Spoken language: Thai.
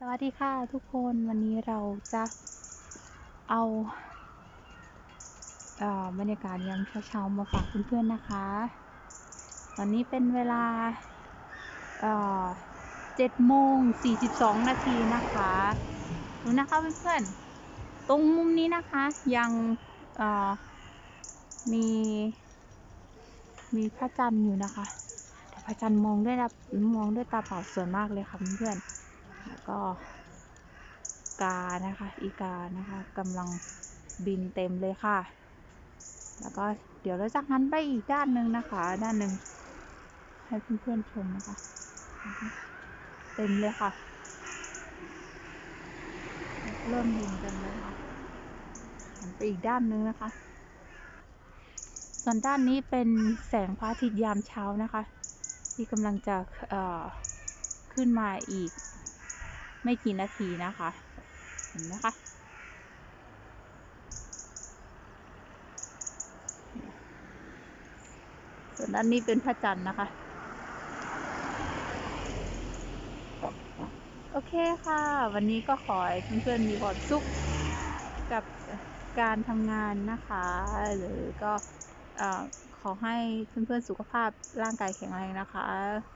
สวัสดีค่ะทุกคนวันนี้เราจะเอาเอ่อบรรยากาศยามเช้าๆมาฝากเพื่อนๆนะคะ ตอนนี้เป็นเวลาเอ่อ7โมง42นาทีนะคะดูนะคะเพื่อนๆตรงมุมนี้นะคะยังเอ่อมีมีพระจันทร์อยู่นะคะแต่พระจันทร์มองด้วยนะมองด้วยตาเปล่าสวยมากเลยค่ะเพื่อนๆ ก็กานะคะ อีกานะคะกำลังบินเต็มเลยค่ะ แล้วก็เดี๋ยวเราจะหันไปอีกด้านหนึ่งนะคะ ด้านหนึ่งให้เพื่อนๆชมนะคะ เต็มเลยค่ะ เริ่มบินกันเลยค่ะหันไปอีกด้านหนึ่งนะคะ ส่วนด้านนี้เป็นแสงพระอาทิตย์ยามเช้านะคะ ที่กำลังจะขึ้นมาอีก ไม่กี่นาทีนะคะ เห็นไหมคะส่วนด้านนี้เป็นพระจันทร์นะคะ โอเคค่ะ วันนี้ก็ขอให้เพื่อนๆมีความสุขกับการทำงานนะคะ หรือก็อขอให้เพื่อนๆสุขภาพร่างกายแข็งแรงนะคะ